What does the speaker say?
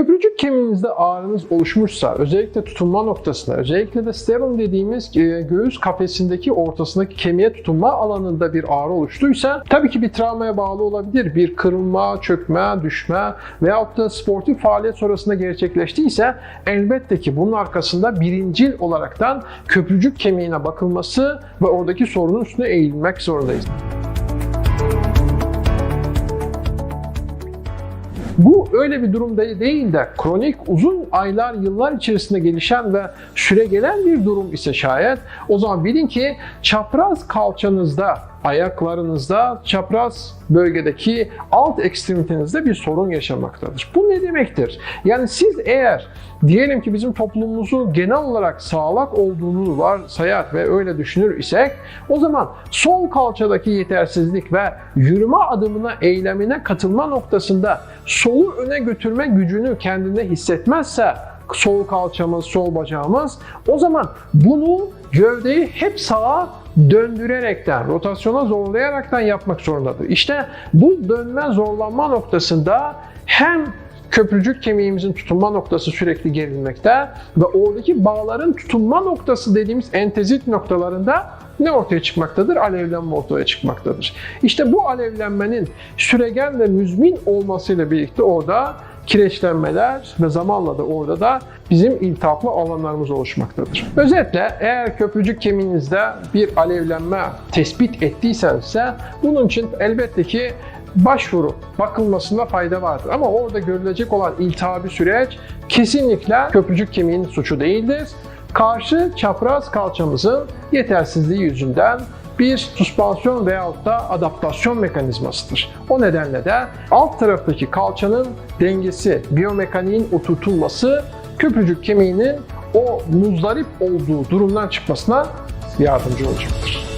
Köprücük kemiğinizde ağrınız oluşmuşsa, özellikle tutunma noktasında, özellikle de sternum dediğimiz e, göğüs kafesindeki ortasındaki kemiğe tutunma alanında bir ağrı oluştuysa, tabii ki bir travmaya bağlı olabilir. Bir kırılma, çökme, düşme veyahut da sportif faaliyet sonrasında gerçekleştiyse elbette ki bunun arkasında birincil olaraktan köprücük kemiğine bakılması ve oradaki sorunun üstüne eğilmek zorundayız. Bu öyle bir durum de- değil de kronik uzun aylar, yıllar içerisinde gelişen ve süre gelen bir durum ise şayet o zaman bilin ki çapraz kalçanızda, ayaklarınızda, çapraz bölgedeki alt ekstremitenizde bir sorun yaşamaktadır. Bu ne demektir? Yani siz eğer diyelim ki bizim toplumumuzu genel olarak sağlak olduğunu varsayar ve öyle düşünür isek o zaman sol kalçadaki yetersizlik ve yürüme adımına, eylemine katılma noktasında solu öne götürme gücünü kendinde hissetmezse sol kalçamız, sol bacağımız o zaman bunu gövdeyi hep sağa döndürerekten, rotasyona zorlayaraktan yapmak zorundadır. İşte bu dönme zorlanma noktasında hem köprücük kemiğimizin tutunma noktası sürekli gerilmekte ve oradaki bağların tutunma noktası dediğimiz entezit noktalarında ne ortaya çıkmaktadır? Alevlenme ortaya çıkmaktadır. İşte bu alevlenmenin süregen ve müzmin olmasıyla birlikte orada kireçlenmeler ve zamanla da orada da bizim iltihaplı alanlarımız oluşmaktadır. Özetle eğer köprücük kemiğinizde bir alevlenme tespit ettiyseniz ise bunun için elbette ki başvuru bakılmasında fayda vardır. Ama orada görülecek olan iltihabi süreç kesinlikle köprücük kemiğinin suçu değildir. Karşı çapraz kalçamızın yetersizliği yüzünden bir süspansiyon veyahut da adaptasyon mekanizmasıdır. O nedenle de alt taraftaki kalçanın dengesi, biyomekaniğin oturtulması köprücük kemiğinin o muzdarip olduğu durumdan çıkmasına yardımcı olacaktır.